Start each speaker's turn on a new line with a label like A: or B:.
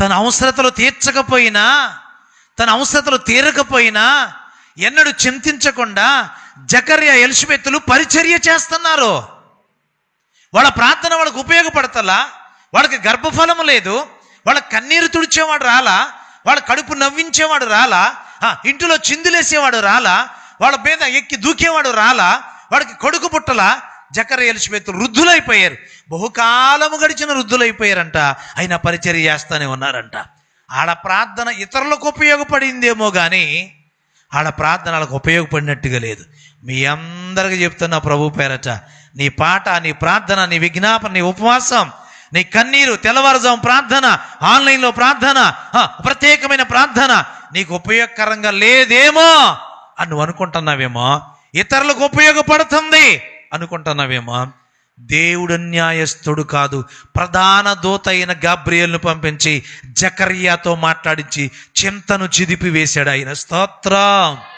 A: తన అవసరతలు తీర్చకపోయినా తన అవసరతలు తీరకపోయినా ఎన్నడూ చింతించకుండా జకర్య ఎలిషబెత్తులు పరిచర్య చేస్తున్నారు. వాళ్ళ ప్రార్థన వాళ్ళకు ఉపయోగపడతలా వాళ్ళకి గర్భఫలం లేదు వాళ్ళ కన్నీరు తుడిచేవాడు రాలా వాళ్ళ కడుపు నవ్వించేవాడు రాలా ఇంటిలో చిందులేసేవాడు రాలా వాళ్ళ మీద ఎక్కి దూకేవాడు రాలా వాడికి కొడుకు పుట్టలా జకర ఎలిసిబెత్తు వృద్ధులైపోయారు. బహుకాలము గడిచిన వృద్ధులైపోయారంట. అయినా పరిచర్య చేస్తానే ఉన్నారంట. ఆడ ప్రార్థన ఇతరులకు ఉపయోగపడిందేమో కానీ ఆడ ప్రార్థన వాళ్ళకు ఉపయోగపడినట్టుగా లేదు. మీ అందరికీ చెప్తున్నా ప్రభు పేరట నీ పాట నీ ప్రార్థన నీ విజ్ఞాపన నీ ఉపవాసం నీ కన్నీరు తెల్లవారుజాము ప్రార్థన ఆన్లైన్లో ప్రార్థన ప్రత్యేకమైన ప్రార్థన నీకు ఉపయోగకరంగా లేదేమో అని నువ్వు అనుకుంటున్నావేమో ఇతరులకు ఉపయోగపడుతుంది. అనుకుంటున్నావేమో? దేవుడు న్యాయస్థుడు కాదు. ప్రధాన దూత అయిన గాబ్రియల్ను పంపించి జకర్యాతో మాట్లాడించి చింతను చిదిపి వేశాడు ఆయన. స్తోత్రం.